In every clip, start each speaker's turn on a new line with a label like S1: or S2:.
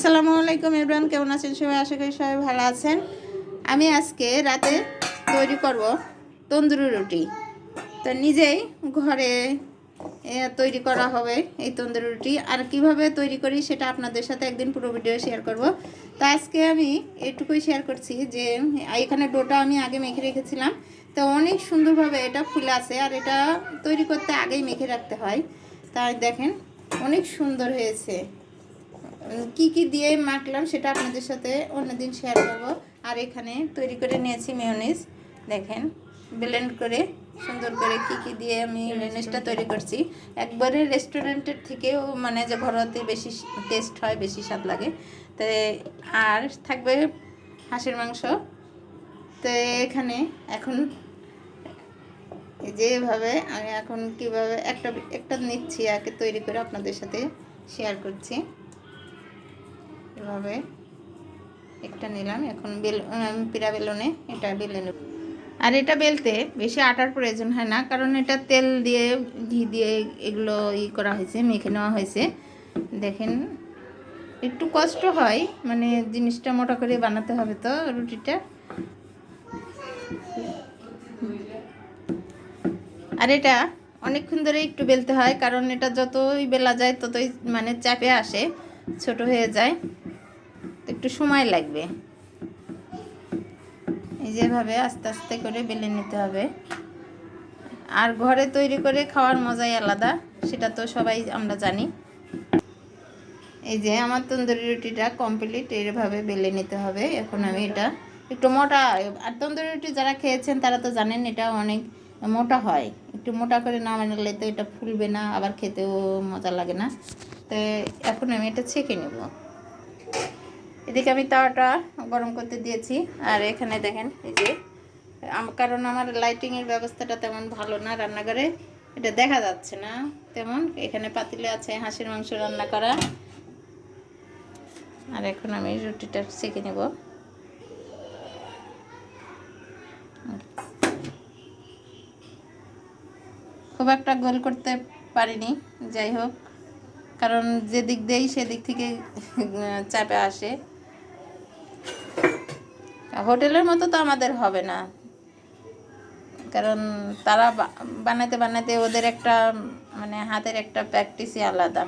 S1: আসসালামু আলাইকুম ইমরান, কেমন আছেন সবাই? আশা করি সবাই ভালো আছেন। আমি আজকে রাতে তৈরি করব তন্দুরি রুটি। তো নিজেই ঘরে তৈরি করা হবে এই তন্দুরি রুটি। আর কীভাবে তৈরি করি সেটা আপনাদের সাথে একদিন পুরো ভিডিও শেয়ার করব। তো আজকে আমি এটুকুই শেয়ার করছি যে, এখানে ডোটা আমি আগে মেখে রেখেছিলাম। তো অনেক সুন্দরভাবে এটা ফুলে আছে আর এটা তৈরি করতে আগেই মেখে রাখতে হয়। তাই দেখেন, অনেক সুন্দর হয়েছে। কি কি দিয়ে মাখলাম সেটা আপনাদের সাথে অন্যদিন শেয়ার করব। আর এখানে তৈরি করে নিয়েছি মেয়নিজ দেখেন ব্লেন্ড করে সুন্দর করে কি কি দিয়ে আমি মেয়নিজটা তৈরি করছি। একবারে রেস্টুরেন্টের থেকেও মানে যে ঘরোয়াতে বেশি টেস্ট হয় বেশি স্বাদ লাগে। তো আর থাকবে হাঁসের মাংস। তো এখানে এখন যেভাবে আমি এখন কীভাবে একটা একটা নিচ্ছি আগে তৈরি করে আপনাদের সাথে শেয়ার করছি। এভাবে একটা নিলাম, এখন বেল পিরা বেলনে এটা বেলে নেব। আর এটা বেলতে বেশি আটার প্রয়োজন হয় না, কারণ এটা তেল দিয়ে, ঘি দিয়ে এগুলো ই করা হয়েছে, মেখে নেওয়া হয়েছে। দেখেন, একটু কষ্ট হয় মানে জিনিসটা মোটা করে বানাতে হবে তো রুটিটা। আর এটা অনেকক্ষণ ধরে একটু বেলতে হয়, কারণ এটা যতই বেলা যায় ততই মানে চাপে আসে, ছোট হয়ে যায়। তো একটু সময় লাগবে। এই যেভাবে আস্তে আস্তে করে বেলে নিতে হবে। আর ঘরে তৈরি করে খাওয়ার মজাই আলাদা, সেটা তো সবাই আমরা জানি। এই যে আমার তন্দুরি রুটিটা কমপ্লিট এইভাবে বেলে নিতে হবে। এখন আমি এটা একটু মোটা, আর তন্দুরি রুটি যারা খেয়েছেন তারা তো জানেন এটা অনেক মোটা হয়। একটু মোটা করে না বানালে তো এটা ফুলবে না, আবার খেতেও মজা লাগে না। তো এখন আমি এটা ছেঁকে নেব। এদিকে আমি তাওয়াটা গরম করতে দিয়েছি। আর এখানে দেখেন, এই যে কারণ আমার লাইটিংয়ের ব্যবস্থাটা তেমন ভালো না রান্নাঘরে, এটা দেখা যাচ্ছে না তেমন। এখানে পাতিলে আছে হাঁসের মাংস রান্না করা। আর এখন আমি রুটিটা সেঁকে নেব। খুব একটা গোল করতে পারিনি, যাই হোক। কারণ যে দিক দিয়েই সেদিক থেকে চাপে আসে। হোটেলের মতো তো আমাদের হবে না। কারণ তারা বানাতে বানাতে ওদের একটা মানে হাতের একটা প্র্যাকটিসই আলাদা।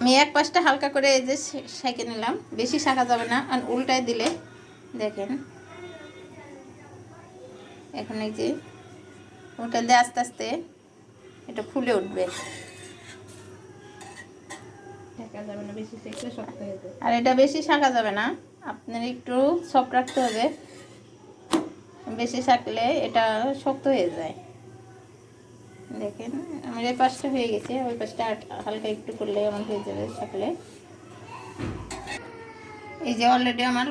S1: আমি এক পাশটা হালকা করে এই যে সেঁকে নিলাম। বেশি শাখা যাবে না। আর উল্টায় দিলে, দেখেন। এখন এই যে উল্টা দিয়ে আস্তে আস্তে এটা ফুলে উঠবে। আর এটা বেশি শাখা যাবে না, আপনার একটু সফট রাখতে হবে। বেশি শাকলে এটা শক্ত হয়ে যায়। দেখেন, আমার এই পাশটা হয়ে গেছে, ওই পাশটা হালকা একটু করলে আমার হয়ে যাবে শাকলে এই যে অলরেডি আমার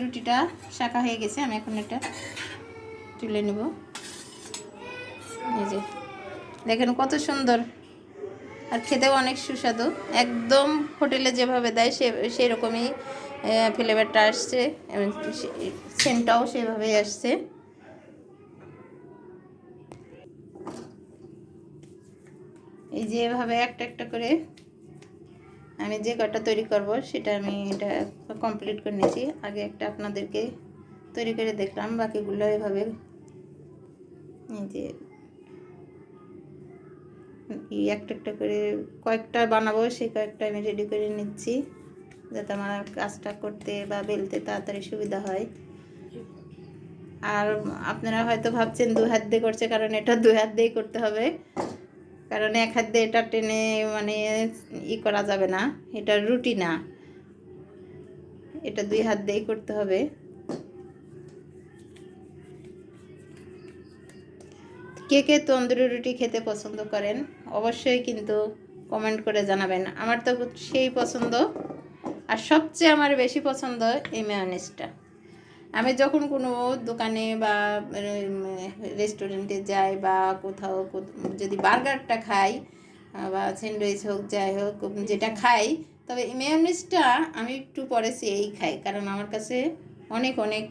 S1: রুটিটা শাখা হয়ে গেছে, আমি এখন এটা তুলে নিব। এই যে, দেখেন কত সুন্দর আর খেতেও অনেক সুস্বাদু। একদম হোটেলে যেভাবে দেয় সে সেই রকমই ফ্লেভারটা আসছে। সেন্টটাও সেভাবেই আসছে। এই যে এভাবে একটা একটা করে আমি যে কটা তৈরি করব, সেটা আমি এটা কমপ্লিট করে নিয়েছি। আগে একটা আপনাদেরকে তৈরি করে দেখলাম, বাকিগুলো এভাবে এই যে একটা একটা করে কয়েকটা বানাবো, সেই কয়েকটা আমি রেডি করে নিচ্ছি, যাতে আমার কাজটা করতে বা বেলতে তাড়াতাড়ি সুবিধা হয়। আর আপনারা হয়তো ভাবছেন দু হাত দিয়ে করছে, কারণ এটা দু হাত দিয়েই করতে হবে। কারণ এক হাত দিয়ে এটা টেনে মানে ই করা যাবে না, এটা রুটি না এটা দুই হাত দিয়েই করতে হবে। কে কে তন্দুরি রুটি খেতে পছন্দ করেন, অবশ্যই কিন্তু কমেন্ট করে জানাবেন। আমার তো সেই পছন্দ। আর সবচেয়ে আমার বেশি পছন্দ এই মেয়নিজটা আমি যখন কোনো দোকানে বা রেস্টুরেন্টে যাই বা কোথাও যদি বার্গারটা খাই বা স্যান্ডউইচ হোক, যাই হোক, যেটা খাই, তবে এই মেয়নিজটা আমি একটু পরে সেই খাই, কারণ আমার কাছে অনেক অনেক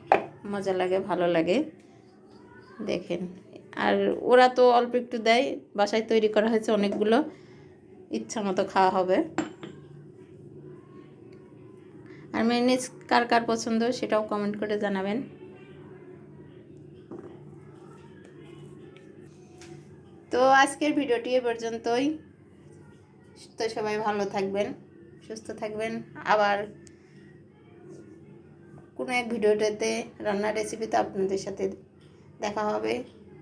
S1: মজা লাগে, ভালো লাগে। দেখেন। আর ওরা তো অল্প একটু দেয়, বাসায় তৈরি করা হয়েছে অনেকগুলো, ইচ্ছা মতো খাওয়া হবে। আর মেয়নিজ কার কার পছন্দ সেটাও কমেন্ট করে জানাবেন। তো আজকের ভিডিওটি এ পর্যন্তই। তো সবাই ভালো থাকবেন, সুস্থ থাকবেন। আবার কোনো এক ভিডিওটাতে রান্নার রেসিপিতে আপনাদের সাথে দেখা হবে।